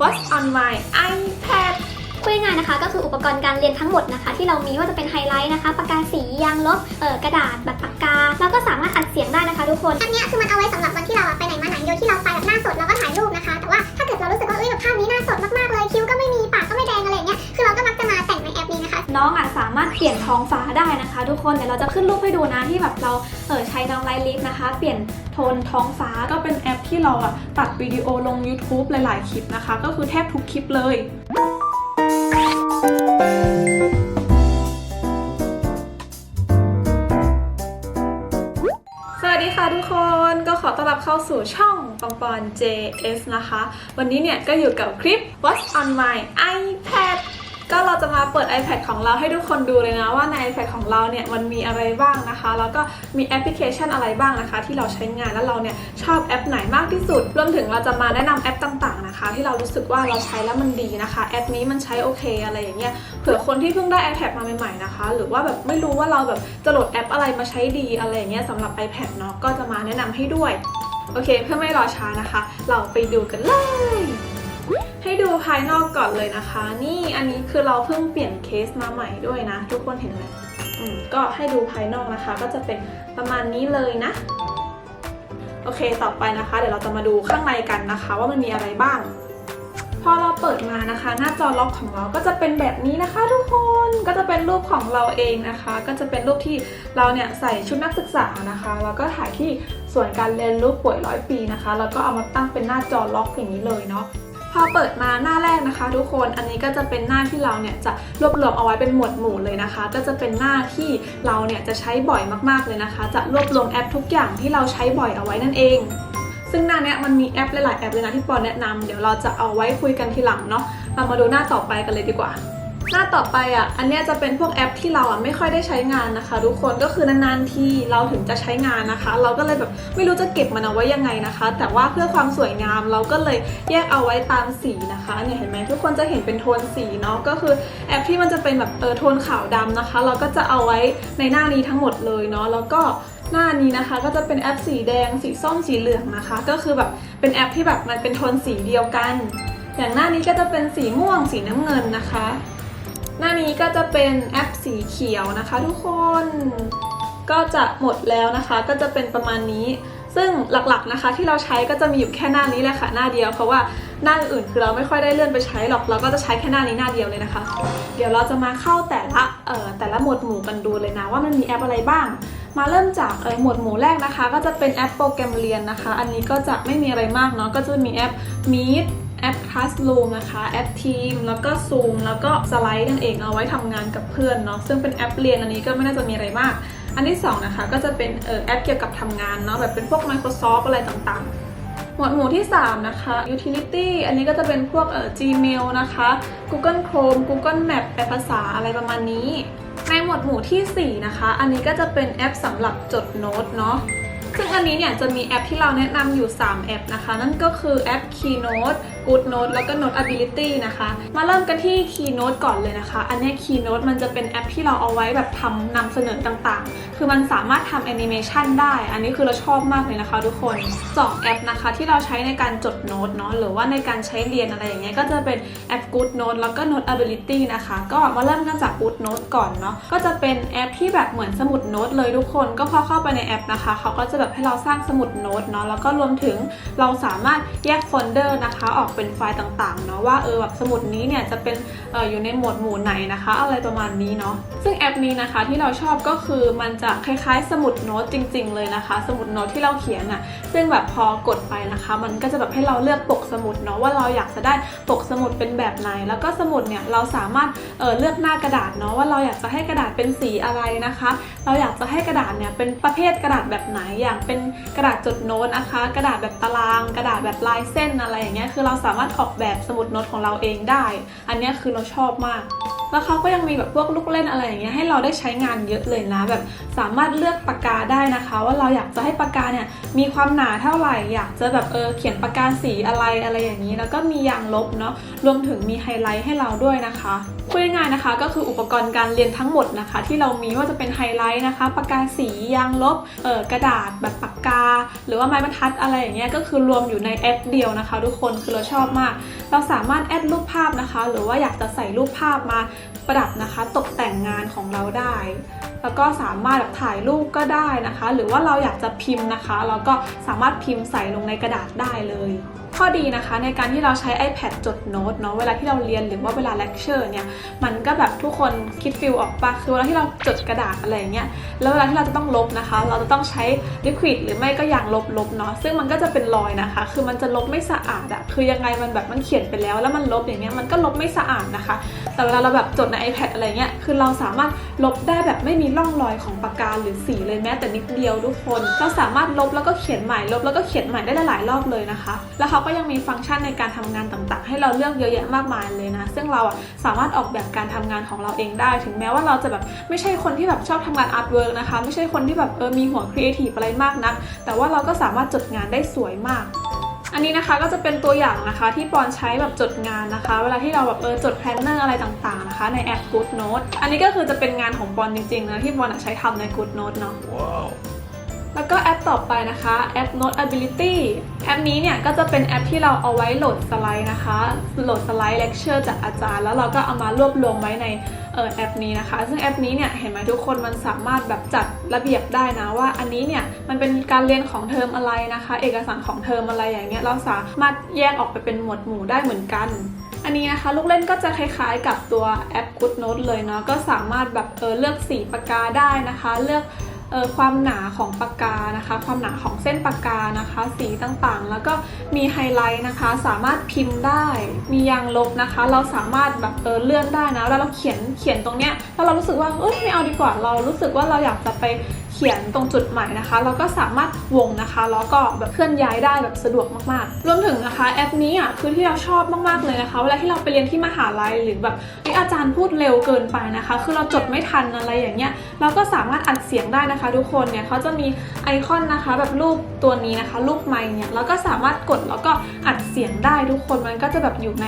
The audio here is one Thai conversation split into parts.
What's on my iPad พูดง่ายๆนะคะ ก็คืออุปกรณ์การเรียนทั้งหมดนะคะ ที่เรามีว่าจะเป็นไฮไลท์นะคะปากกาสียางลบเอ่อกระดาษแบบปากกา แล้วก็สามารถอัดเสียงได้นะคะทุกคน อันเนี้ยคือมันเอาไว้สำหรับวันที่เราอะไปไหนมาไหนโดยที่เราไปแบบหน้าสดแล้วก็ถ่ายรูปนะคะ แต่ว่าถ้าเกิดเรารู้สึกว่าเอ้ยแบบภาพนี้หน้าสดมากๆเลยคิ้วก็ไม่มีปาก น้องอะสามารถเปลี่ยนท้องฟ้าได้นะคะ ทุกคนเดี๋ยวเราจะขึ้นรูปให้ดูนะที่แบบเราเออใช้น้องไลท์ลิฟนะคะ เปลี่ยนโทนท้องฟ้าก็เป็นแอปที่เราอะตัดวิดีโอลง YouTube หลาย ๆ คลิปนะคะ ก็คือแทบทุกคลิปเลย สวัสดีค่ะทุกคนก็ขอต้อนรับเข้าสู่ช่องปองปอน JS นะคะ วันนี้เนี่ยก็อยู่กับคลิป What's on my iPad ก็เราจะมาเปิด iPad ของเราให้ทุกคนดูเลยนะว่าใน iPad ของเราเนี่ยมันมีอะไรบ้างนะคะ แล้วก็มีแอปพลิเคชันอะไรบ้างนะคะ ที่เราใช้งานแล้วเราเนี่ยชอบแอปไหนมากที่สุด รวมถึงเราจะมาแนะนำแอปต่างๆนะคะ ที่เรารู้สึกว่าเราใช้แล้วมันดีนะคะ แอปนี้มันใช้โอเคอะไรอย่างเงี้ยเผื่อคนที่เพิ่งได้ iPad มาใหม่ๆนะคะ หรือว่าแบบไม่รู้ว่าเราแบบจะโหลดแอปอะไรมาใช้ดีอะไรอย่างเงี้ยสำหรับ iPad เนาะก็จะมาแนะนำให้ด้วยโอเค เพื่อไม่รอช้านะคะ เราไปดูกันเลย ให้ดูภายนอกก่อนเลยนะคะ นี่อันนี้คือเราเพิ่งเปลี่ยนเคสมาใหม่ด้วยนะ ทุกคนเห็นไหมอืมก็ให้ดูภายนอกนะคะ ก็จะเป็นประมาณนี้เลยนะ โอเคต่อไปนะคะ เดี๋ยวเราจะมาดูข้างในกันนะคะ ว่ามันมีอะไรบ้าง พอเราเปิดมานะคะ หน้าจอล็อกของเราก็จะเป็นแบบนี้นะคะ ทุกคนก็จะเป็นรูปของเราเองนะคะ ก็จะเป็นรูปที่เราเนี่ยใส่ชุดนักศึกษานะคะแล้วก็ถ่ายที่ส่วนการเรียนรู้ป่วยร้อยปีนะคะแล้วก็เอามาตั้งเป็นหน้าจอล็อกอย่างนี้เลยเนาะ พอเปิดมาหน้าแรกนะคะ ทุกคนอันนี้ก็จะเป็นหน้าที่เราเนี่ยจะรวบรวมเอาไว้เป็นหมวดหมู่เลยนะคะ ก็จะเป็นหน้าที่เราเนี่ยจะใช้บ่อยมากๆเลยนะคะ จะรวบรวมแอปทุกอย่างที่เราใช้บ่อยเอาไว้นั่นเอง ซึ่งหน้าเนี้ยมันมีแอปหลายๆแอปเลยนะที่ปอนแนะนำเดี๋ยวเราจะเอาไว้คุยกันทีหลังเนาะเรามาดูหน้าต่อไปกันเลยดีกว่า หน้าต่อไปอะ อันเนี้ยจะเป็นพวกแอปที่เราอะไม่ค่อยได้ใช้งานนะคะ ทุกคนก็คือนานๆที่เราถึงจะใช้งานนะคะ เราก็เลยแบบไม่รู้จะเก็บมันเอาไว้ยังไงนะคะ แต่ว่าเพื่อความสวยงามเราก็เลยแยกเอาไว้ตามสีนะคะเนี่ยเห็นไหมทุกคนจะเห็นเป็นโทนสีเนาะก็คือแอปที่มันจะเป็นแบบเออโทนขาวดำนะคะ เราก็จะเอาไว้ในหน้านี้ทั้งหมดเลยเนาะแล้วก็หน้านี้นะคะก็จะเป็นแอปสีแดงสีส้มสีเหลืองนะคะ ก็คือแบบเป็นแอปที่แบบมันเป็นโทนสีเดียวกัน อย่างหน้านี้ก็จะเป็นสีม่วงสีน้ำเงินนะคะ หน้านี้ก็จะเป็นแอปสีเขียวนะคะทุกคนก็จะหมดแล้วนะคะ ก็จะเป็นประมาณนี้ ซึ่งหลักๆนะคะที่เราใช้ก็จะมีอยู่แค่หน้านี้แหละค่ะหน้าเดียวเพราะว่าหน้าอื่นคือเราไม่ค่อยได้เลื่อนไปใช้หรอกเราก็จะใช้แค่หน้านี้หน้าเดียวเลยนะคะ เดี๋ยวเราจะมาเข้าแต่ละเอ่อแต่ละหมวดหมู่กันดูเลยนะว่ามันมีแอปอะไรบ้าง มาเริ่มจากเอ่อหมวดหมู่แรกนะคะ ก็จะเป็นแอปโปรแกรมเรียนนะคะ อันนี้ก็จะไม่มีอะไรมากเนาะก็จะมีแอป Meet แอป Classroom นะคะ แอป Team แล้วก็ Zoom แล้วก็สไลด์นั่นเองเอาไว้ทำงานกับเพื่อนเนาะซึ่งเป็นแอปเรียนอันนี้ก็ไม่น่าจะมีอะไรมาก อันที่สองนะคะก็จะเป็นเออแอปเกี่ยวกับทำงานเนาะแบบเป็นพวก Microsoft อะไรต่างๆหมวดหมู่ที่ 3 นะคะ utility อันนี้ก็จะเป็นพวกเอ่อ Gmail นะคะ Google Chrome Google Map แปลภาษาอะไรประมาณนี้ ในหมวดหมู่ทีสี่4 นะคะ อันนี้ก็จะเป็นแอปสำหรับจดโน้ตเนาะซึ่งอันนี้เนี่ยจะมีแอปที่เราแนะนำอยู่ 3 แอปนะคะ นั่นก็คือแอป Keynote GoodNote แล้วก็ Notability นะคะ มาเริ่มกันที่ Keynote ก่อนเลยนะคะ อันนี้ Keynote มันจะเป็นแอปที่เราเอาไว้แบบทำนำเสนอต่างๆ คือมันสามารถทำแอนิเมชันได้ อันนี้คือเราชอบมากเลยนะคะทุกคนสองแอปนะคะที่เราใช้ในการจดโน้ตเนาะหรือว่าในการใช้เรียนอะไรอย่างเงี้ยก็จะเป็นแอป GoodNote แล้วก็ Notability นะคะ ก็มาเริ่มกันจาก GoodNote ก่อนเนาะก็จะเป็นแอปที่แบบเหมือนสมุดโน้ตเลยทุกคน ก็พอเข้าไปในแอปนะคะเขาก็จะแบบให้เราสร้างสมุดโน้ตเนาะแล้วก็รวมถึงเราสามารถแยกโฟลเดอร์นะคะออกเป็นไฟล์ต่างๆเนาะว่าเออแบบสมุดนี้เนี่ยจะเป็นอออยู่ในหมวดหมู่ไหนนะคะ อะไรประมาณนี้เนาะซึ่งแอปนี้นะคะที่เราชอบก็คือมันจะคล้ายๆ สมุดโน้ตจริง ๆ เลยนะคะ สมุดโน้ตที่เราเขียนอะซึ่งแบบพอกดไปนะคะ มันก็จะแบบให้เราเลือกปกสมุดเนาะว่าเราอยากจะได้ปกสมุดเป็นแบบไหน แล้วก็สมุดเนี่ยเราสามารถเออเลือกหน้ากระดาษเนาะว่าเราอยากจะให้กระดาษเป็นสีอะไรนะคะ เราอยากจะให้กระดาษเนี่ยเป็นประเภทกระดาษแบบไหนอย่างเป็นกระดาษจดโน้ตนะคะ กระดาษแบบตาราง กระดาษแบบลายเส้นอะไรอย่างเงี้ยคือเราสามารถออกแบบสมุดโน้ตของเราเองได้ อันนี้คือเราชอบมาก แล้วเขาก็ยังมีแบบพวกลูกเล่นอะไรอย่างเงี้ยให้เราได้ใช้งานเยอะเลยนะ แบบสามารถเลือกปากกาได้นะคะ ว่าเราอยากจะให้ปากกาเนี่ยมีความหนาเท่าไหร่อยากจะแบบเออเขียนปากกาสีอะไรอะไรอย่างนี้ แล้วก็มียางลบเนาะรวมถึงมีไฮไลท์ให้เราด้วยนะคะ พูดง่ายๆนะคะ ก็คืออุปกรณ์การเรียนทั้งหมดนะคะ ที่เรามีว่าจะเป็นไฮไลท์นะคะปากกาสียางลบเออกระดาษแบบปากกา หรือว่าไม้บรรทัดอะไรอย่างเงี้ยก็คือรวมอยู่ในแอปเดียวนะคะ ทุกคนคือเราชอบมาก เราสามารถแอดรูปภาพนะคะ หรือว่าอยากจะใส่รูปภาพมาประดับนะคะ ตกแต่งงานของเราได้ แล้วก็สามารถแบบถ่ายรูปก็ได้นะคะ หรือว่าเราอยากจะพิมพ์นะคะ เราก็สามารถพิมพ์ใส่ลงในกระดาษได้เลย ข้อดีนะคะในการที่เราใช้ iPad จดโน้ตเนาะเวลาที่เราเรียนหรือว่าเวลาเลคเชอร์เนี่ยมันก็แบบทุกคนคิดฟิลออกปะคือเวลาที่เราจดกระดาษอะไรอย่างเงี้ยแล้วเวลาที่เราจะต้องลบนะคะ เราจะต้องใช้ลิควิดหรือไม่ก็ยางลบลบเนาะซึ่งมันก็จะเป็นรอยนะคะ คือมันจะลบไม่สะอาดอะคือยังไงมันแบบมันเขียนไปแล้ว แล้วมันลบอย่างเงี้ยมันก็ลบไม่สะอาดนะคะ แต่เวลาเราแบบจดใน iPad อะไรเงี้ยคือเราสามารถลบได้แบบไม่มีร่องรอยของปากกาหรือสีเลยแม้แต่นิดเดียวทุกคน เราสามารถลบแล้วก็เขียนใหม่ลบแล้วก็เขียนใหม่ได้หลายรอบเลยนะคะ แล้วเขาก็ยังมีฟังก์ชันในการทำงานต่างๆ ให้เราเลือกเยอะแยะมากมายเลยนะ ซึ่งเราอะสามารถออกแบบการทำงานของเราเองได้ ถึงแม้ว่าเราจะแบบไม่ใช่คนที่แบบชอบทำงานอาร์ตเวิร์กนะคะ ไม่ใช่คนที่แบบเออมีหัวครีเอทีฟอะไรมากนัก แต่ว่าเราก็สามารถจดงานได้สวยมากอันนี้นะคะก็จะเป็นตัวอย่างนะคะที่ปอนใช้แบบจดงานนะคะ เวลาที่เราแบบเออจดแพลนเนอร์อะไรต่างๆนะคะ ในแอป Good Note อันนี้ก็คือจะเป็นงานของปอนจริงๆนะที่ปอนใช้ทำใน Good Note เนาะ แล้วก็แอปต่อไปนะคะแอป Notability แอปนี้เนี่ยก็จะเป็นแอปที่เราเอาไว้โหลดสไลด์นะคะ โหลดสไลด์เลคเชอร์จากอาจารย์ แล้วเราก็เอามารวบรวมไว้ในเออแอปนี้นะคะ ซึ่งแอปนี้เนี่ยเห็นไหมทุกคนมันสามารถแบบจัดระเบียบได้นะว่าอันนี้เนี่ยมันเป็นการเรียนของเทอมอะไรนะคะ เอกสารของเทอมอะไรอย่างเงี้ยเราสามารถแยกออกไปเป็นหมวดหมู่ได้เหมือนกัน อันนี้นะคะ ลูกเล่นก็จะคล้ายๆกับตัวแอป Good Note เลยเนาะก็สามารถแบบเออเลือกสีปากกาได้นะคะ เลือก ความหนาของปากกานะคะ ความหนาของเส้นปากกานะคะ สีต่างๆ แล้วก็มีไฮไลท์นะคะ สามารถพิมพ์ได้ มียางลบนะคะ เราสามารถแบบเออเลื่อนได้นะแล้วเราเขียนเขียนตรงเนี้ยแล้วเรารู้สึกว่าเอ้ยไม่เอาดีกว่าเรารู้สึกว่าเราอยากจะไป ขียนตรงจุดใหม่นะคะเราก็สามารถวงนะคะ แล้วก็แบบเคลื่อนย้ายได้แบบสะดวกมากๆ รวมถึงนะคะแอปนี้อะคือที่เราชอบมากๆเลยนะคะเวลาที่เราไปเรียนที่มหาลัยหรือแบบเอ้ยอาจารย์พูดเร็วเกินไปนะคะ คือเราจดไม่ทันอะไรอย่างเงี้ยเราก็สามารถอัดเสียงได้นะคะ ทุกคนเนี่ยเขาจะมีไอคอนนะคะ แบบรูปตัวนี้นะคะรูปไมค์เนี่ยเราก็สามารถกดแล้วก็อัดเสียงได้ทุกคนมันก็จะแบบอยู่ใน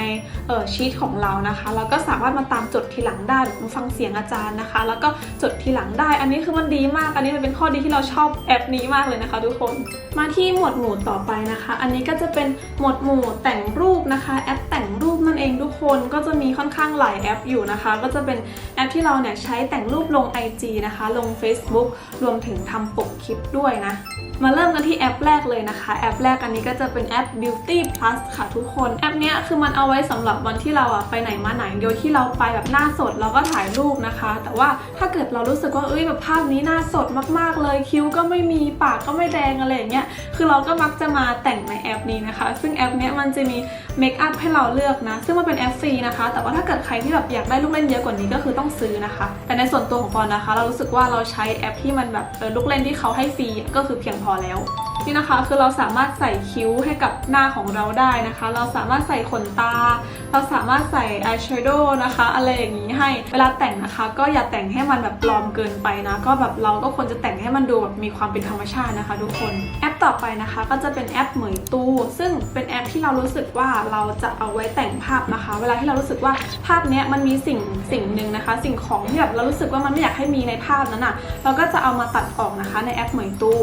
เออชีตของเรานะคะเราก็สามารถมาตามจดทีหลังได้แบบฟังเสียงอาจารย์นะคะ แล้วก็จดทีหลังได้ อันนี้คือมันดีมากอันนี้มันเป็นข้อดีที่เราชอบแอปนี้มากเลยนะคะ ทุกคน มาที่หมวดหมู่ต่อไปนะคะ อันนี้ก็จะเป็นหมวดหมู่แต่งรูปนะคะ แอปแต่งรูปนั่นเองทุกคนก็จะมีค่อนข้างหลายแอปอยู่นะคะ ก็จะเป็นแอปที่เราเนี่ยใช้แต่งรูปลง IG นะคะ ลง Facebook รวมถึงทำปกคลิปด้วยนะมาเริ่มกันที่แอปแรกเลยนะคะ แอปแรกอันนี้ก็จะเป็นแอป Beauty Plus ค่ะทุกคนแอปเนี้ยคือมันเอาไว้สำหรับวันที่เราอะไปไหนมาไหนโดยที่เราไปแบบหน้าสดเราก็ถ่ายรูปนะคะ แต่ว่าถ้าเกิดเรารู้สึกว่าเอ้ยแบบภาพนี้หน้าสดมากๆเลยคิ้วก็ไม่มีปากก็ไม่แดงอะไรอย่างเงี้ยคือเราก็มักจะมาแต่งในแอปนี้นะคะ ซึ่งแอปเนี้ยมันจะมีเมคอัพให้เราเลือกนะ ซึ่งมันเป็นแอปฟรีนะคะ แต่ว่าถ้าเกิดใครที่แบบอยากได้ลูกเล่นเยอะกว่านี้ก็คือต้องซื้อนะคะ แต่ในส่วนตัวของปอนนะคะ เรารู้สึกว่าเราใช้แอปที่มันแบบลูกเล่นที่เขาให้ฟรีก็คือเพียงพอแล้ว นี่นะคะคือเราสามารถใส่คิ้วให้กับหน้าของเราได้นะคะ เราสามารถใส่ขนตา เราสามารถใส่อายแชโดว์นะคะ อะไรอย่างนี้ให้เวลาแต่งนะคะ ก็อย่าแต่งให้มันแบบปลอมเกินไปนะ ก็แบบเราก็ควรจะแต่งให้มันดูแบบมีความเป็นธรรมชาตินะคะ ทุกคนแอปต่อไปนะคะ ก็จะเป็นแอปเหมยตู้ซึ่งเป็นแอปที่เรารู้สึกว่าเราจะเอาไว้แต่งภาพนะคะ เวลาที่เรารู้สึกว่าภาพเนี้ยมันมีสิ่งสิ่งหนึ่งนะคะ สิ่งของที่แบบเรารู้สึกว่ามันไม่อยากให้มีในภาพนั้นอะเราก็จะเอามาตัดออกนะคะในแอปเหมยตู้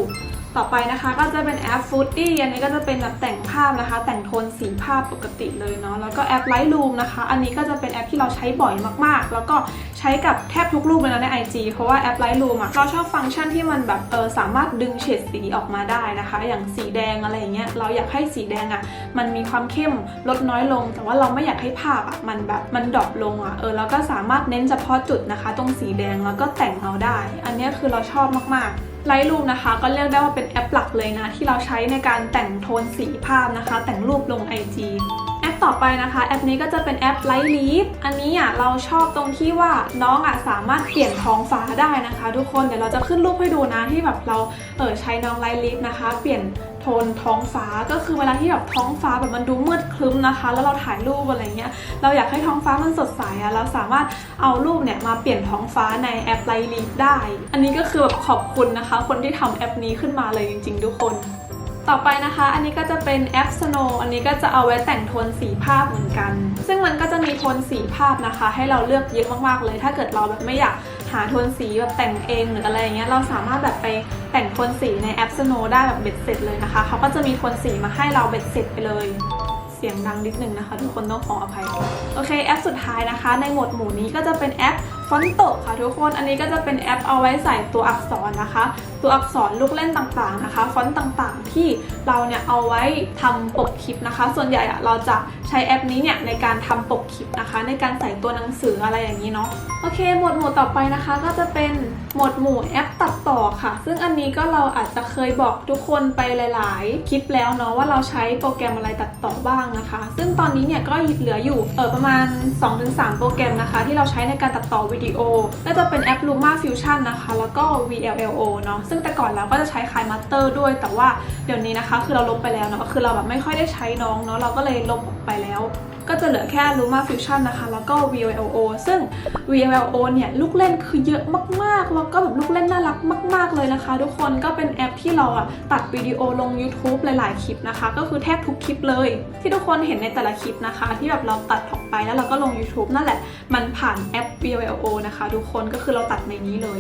ต่อไปนะคะก็จะเป็นแอป Foodie อันนี้ก็จะเป็นแบบแต่งภาพนะคะ แต่งโทนสีภาพปกติเลยเนาะแล้วก็แอป Lightroom นะคะ อันนี้ก็จะเป็นแอปที่เราใช้บ่อยมากๆ แล้วก็ใช้กับแทบทุกรูปเลยนะใน IG เพราะว่าแอป Lightroom อะเราชอบฟังก์ชันที่มันแบบเออสามารถดึงเฉดสีออกมาได้นะคะ อย่างสีแดงอะไรอย่างเงี้ยเราอยากให้สีแดงอะมันมีความเข้มลดน้อยลง แต่ว่าเราไม่อยากให้ภาพอะมันแบบมันดรอปลงอะเออแล้วก็สามารถเน้นเฉพาะจุดนะคะ ตรงสีแดงแล้วก็แต่งเอาได้ อันนี้คือเราชอบมากๆ ไลท์รูมนะคะ ก็เรียกได้ว่าเป็นแอปหลักเลยนะ ที่เราใช้ในการแต่งโทนสีภาพนะคะ แต่งรูปลง IG แอปต่อไปนะคะ แอปนี้ก็จะเป็นแอป Light Leaf อันนี้อะเราชอบตรงที่ว่าน้องอะสามารถเปลี่ยนท้องฟ้าได้นะคะ ทุกคนเดี๋ยวเราจะขึ้นรูปให้ดูนะที่แบบเราเออใช้น้อง Light Leaf นะคะ เปลี่ยน ทนท้องฟ้าก็คือเวลาที่แบบท้องฟ้าแบบมันดูมืดครึ้มนะคะ แล้วเราถ่ายรูปอะไรเงี้ยเราอยากให้ท้องฟ้ามันสดใสอะเราสามารถเอารูปเนี่ยมาเปลี่ยนท้องฟ้าในแอปไลลีได้ อันนี้ก็คือแบบขอบคุณนะคะ คนที่ทำแอปนี้ขึ้นมาเลยจริง ๆ ทุกคน ต่อไปนะคะ อันนี้ก็จะเป็นแอป Snow อันนี้ก็จะเอาไว้แต่งโทนสีภาพเหมือนกัน ซึ่งมันก็จะมีโทนสีภาพนะคะ ให้เราเลือกเยอะมากๆเลย ถ้าเกิดเราแบบไม่อยาก หาโทนสีแบบแต่งเองหรืออะไรเงี้ยเราสามารถแบบไปแต่งโทนสีในแอป Snow ได้แบบเบ็ดเสร็จเลยนะคะเขาก็จะมีโทนสีมาให้เราเบ็ดเสร็จไปเลย เสียงดังนิดนึงนะคะ ทุกคนต้องขออภัย โอเคแอปสุดท้ายนะคะ ในหมวดหมู่นี้ก็จะเป็นแอป ฟอนโตค่ะทุกคน อันนี้ก็จะเป็นแอปเอาไว้ใส่ตัวอักษรนะคะ ตัวอักษรลูกเล่นต่างๆนะคะ ฟอนต์ต่างๆ ที่เราเนี่ยเอาไว้ทำปกคลิปนะคะ ส่วนใหญ่อะเราจะใช้แอปนี้เนี่ยในการทำปกคลิปนะคะ ในการใส่ตัวหนังสืออะไรอย่างนี้เนาะ โอเค หมวดหมู่ต่อไปนะคะก็จะเป็น หมวดหมู่แอปตัดต่อค่ะ ซึ่งอันนี้ก็เราอาจจะเคยบอกทุกคนไปหลาย ๆ คลิปแล้วเนาะว่าเราใช้โปรแกรมอะไรตัดต่อบ้างนะคะ ซึ่งตอนนี้เนี่ยก็เหลืออยู่เออประมาณ 2-3 โปรแกรมนะคะ ที่เราใช้ในการตัดต่อวิดีโอก็จะเป็นแอป Luma Fusion นะคะ แล้วก็ VLLO เนาะซึ่งแต่ก่อนเราก็จะใช้ Kai Master ด้วย แต่ว่าเดี๋ยวนี้นะคะ คือเราลบไปแล้วเนาะคือเราแบบไม่ค่อยได้ใช้น้องเนาะเราก็เลยลบออกไปแล้ว ก็จะเหลือแค่ Luma Fusion นะคะ แล้วก็ VLO ซึ่ง VLO เนี่ย ลูกเล่นคือเยอะมากๆ แล้วก็แบบลูกเล่นน่ารักมาก ๆ เลยนะคะ ทุกคนก็เป็นแอปที่เราอะตัดวิดีโอลง YouTube หลาย ๆ คลิปนะคะ ก็คือแทบทุกคลิปเลย ที่ทุกคนเห็นในแต่ละคลิปนะคะ ที่แบบเราตัดออกไปแล้วเราก็ลง YouTube นั่นแหละมันผ่านแอป VLO นะคะ ทุกคนก็คือเราตัดในนี้เลย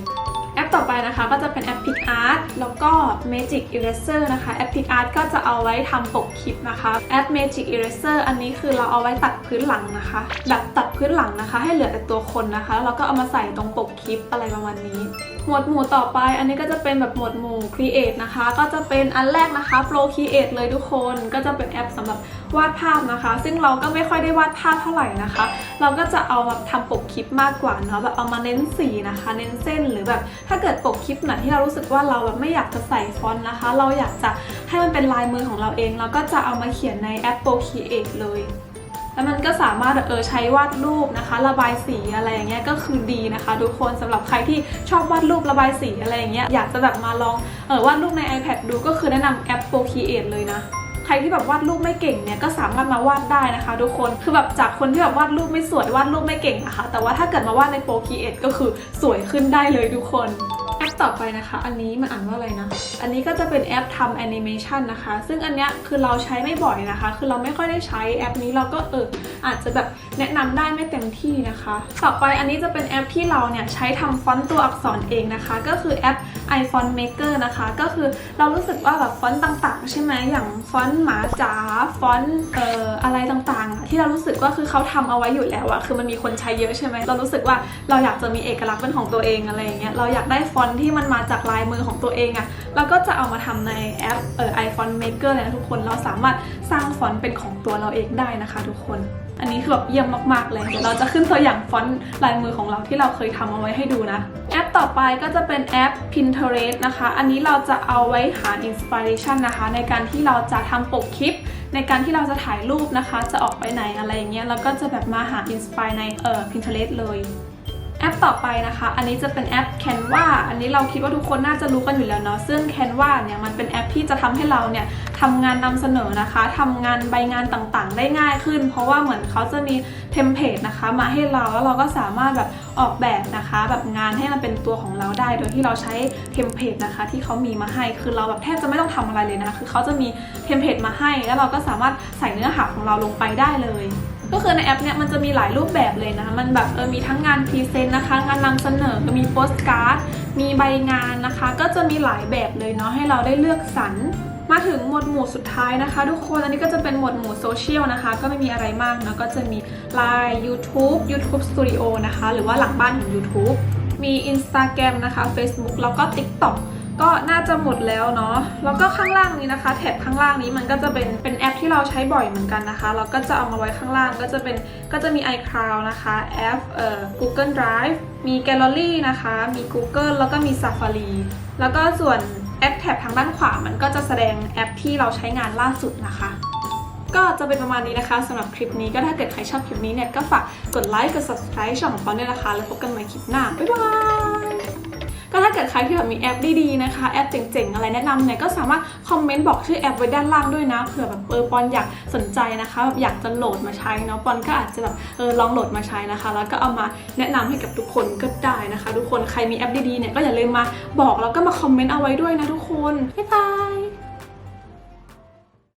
ต่อไปนะคะก็จะเป็นแอป PicArt แล้วก็ Magic Eraser นะคะแอป PicArt ก็จะเอาไว้ทำปกคลิปนะคะแอป Magic Eraser อันนี้คือเราเอาไว้ตัดพื้นหลังนะคะ แบบตัดพื้นหลังนะคะ ให้เหลือแต่ตัวคนนะคะแล้วเราก็เอามาใส่ตรงปกคลิปอะไรประมาณนี้ หมวดหมู่ต่อไป อันนี้ก็จะเป็นแบบหมวดหมู่ Create นะคะ ก็จะเป็นอันแรกนะคะ Flow Create เลยทุกคนก็จะเป็นแอปสำหรับวาดภาพนะคะ ซึ่งเราก็ไม่ค่อยได้วาดภาพเท่าไหร่นะคะ เราก็จะเอาแบบทำปกคลิปมากกว่าเนาะแบบเอามาเน้นสีนะคะ เน้นเส้นหรือแบบถ้าเกิดปกคลิปไหนที่เรารู้สึกว่าเราแบบไม่อยากจะใส่ฟอนต์นะคะ เราอยากจะให้มันเป็นลายมือของเราเอง เราก็จะเอามาเขียนในแอป Procreate เลยแล้วมันก็สามารถเออใช้วาดรูปนะคะ ระบายสีอะไรอย่างเงี้ยก็คือดีนะคะ ทุกคนสำหรับใครที่ชอบวาดรูประบายสีอะไรอย่างเงี้ยอยากจะแบบมาลองเออวาดรูปใน iPad ดูก็คือแนะนำแอป Procreate เลยนะ ใครที่แบบวาดรูปไม่เก่งเนี่ยก็สามารถมาวาดได้นะคะ ทุกคนคือแบบจากคนที่แบบวาดรูปไม่สวยวาดรูปไม่เก่งนะคะ แต่ว่าถ้าเกิดมาวาดใน Procreate ก็คือสวยขึ้นได้เลยทุกคนแอปต่อไปนะคะ อันนี้มันอ่านว่าอะไรนะ อันนี้ก็จะเป็นแอปทำแอนิเมชันนะคะ ซึ่งอันเนี้ยคือเราใช้ไม่บ่อยนะคะ คือเราไม่ค่อยได้ใช้แอปนี้เราก็เอออาจจะแบบแนะนำได้ไม่เต็มที่นะคะ ต่อไปอันนี้จะเป็นแอปที่เราเนี่ยใช้ทำฟอนต์ตัวอักษรเองนะคะ ก็คือแอป iPhone Maker นะคะ ก็คือเรารู้สึกว่าแบบฟอนต์ต่างๆ ใช่ไหมอย่างฟอนต์หมาจ๋าฟอนต์เอ่ออะไรต่างๆ ที่เรารู้สึกว่าคือเขาทำเอาไว้อยู่แล้วอะคือมันมีคนใช้เยอะใช่ไหมเรารู้สึกว่าเราอยากจะมีเอกลักษณ์เป็นของตัวเองอะไรอย่างเงี้ยเราอยากได้ฟอนต์ที่มันมาจากลายมือของตัวเองอะเราก็จะเอามาทำในแอปเอ่อ iPhone Maker เลยนะทุกคนเราสามารถสร้างฟอนต์เป็นของตัวเราเองได้นะคะ ทุกคน อันนี้คือแบบเยี่ยมมากๆเลย เดี๋ยวเราจะขึ้นตัวอย่างฟอนต์ลายมือของเราที่เราเคยทำเอาไว้ให้ดูนะ แอปต่อไปก็จะเป็นแอป Pinterest นะคะ อันนี้เราจะเอาไว้หาอินสปิเรชันนะคะ ในการที่เราจะทำปกคลิป ในการที่เราจะถ่ายรูปนะคะ จะออกไปไหนอะไรอย่างเงี้ยแล้วก็จะแบบมาหาอินสปายในเอ่อ Pinterest เลย แอปต่อไปนะคะ อันนี้จะเป็นแอป Canva อันนี้เราคิดว่าทุกคนน่าจะรู้กันอยู่แล้วเนาะ ซึ่ง Canva เนี่ยมันเป็นแอปที่จะทำให้เราเนี่ยทำงานนำเสนอนะคะทำงานใบงานต่างๆ ได้ง่ายขึ้น เพราะว่าเหมือนเขาจะมีเทมเพลตนะคะ มาให้เราแล้วเราก็สามารถแบบออกแบบนะคะ แบบงานให้มันเป็นตัวของเราได้ โดยที่เราใช้เทมเพลตนะคะ ที่เขามีมาให้ คือเราแบบแทบจะไม่ต้องทำอะไรเลยนะ คือเขาจะมีเทมเพลตมาให้ แล้วเราก็สามารถใส่เนื้อหาของเราลงไปได้เลย ก็คือในแอปเนี้ยมันจะมีหลายรูปแบบเลยนะมันแบบเออมีทั้งงานพรีเซนต์นะคะ งานนำเสนอมีโปสการ์ด มีใบงานนะคะ ก็จะมีหลายแบบเลยเนาะให้เราได้เลือกสรรมาถึงหมวดหมู่สุดท้ายนะคะ ทุกคนอันนี้ก็จะเป็นหมวดหมู่โซเชียลนะคะ ก็ไม่มีอะไรมากนะก็จะมี Line YouTube YouTube Studio นะคะ หรือว่าหลังบ้านของ YouTube มี Instagram นะคะ Facebook แล้วก็ TikTok ก็น่าจะหมดแล้วเนาะ แล้วก็ข้างล่างนี้นะคะแท็บข้างล่างนี้มันก็จะเป็นเป็นแอปที่เราใช้บ่อยเหมือนกันนะคะ เราก็จะเอามาไว้ข้างล่างก็จะเป็นก็จะมี iCloud นะคะแอปเอ่อ Google Drive มี Gallery นะคะ มี Google แล้วก็มี Safari แล้วก็ส่วนแอปแท็บทางด้านขวามันก็จะแสดงแอปที่เราใช้งานล่าสุดนะคะก็จะเป็นประมาณนี้นะคะสำหรับคลิปนี้ก็ถ้าเกิดใครชอบคลิปนี้เนี่ยก็ฝากกดไลค์กด subscribe ช่องของปอนด้วยนะคะ แล้วพบกันใหม่คลิปหน้า บ๊ายบาย ก็ถ้าเกิดใครที่แบบมีแอปดีๆนะคะ แอปเจ๋งๆ อะไรแนะนำเนี่ยก็สามารถคอมเมนต์บอกชื่อแอปไว้ด้านล่างด้วยนะเผื่อแบบเออปอนอยากสนใจนะคะแบบอยากจะโหลดมาใช้เนาะปอนก็อาจจะแบบเออลองโหลดมาใช้นะคะ แล้วก็เอามาแนะนำให้กับทุกคนก็ได้นะคะ ทุกคนใครมีแอปดีๆเนี่ยก็อย่าลืมมาบอกแล้วก็มาคอมเมนต์เอาไว้ด้วยนะทุกคนบ๊ายบาย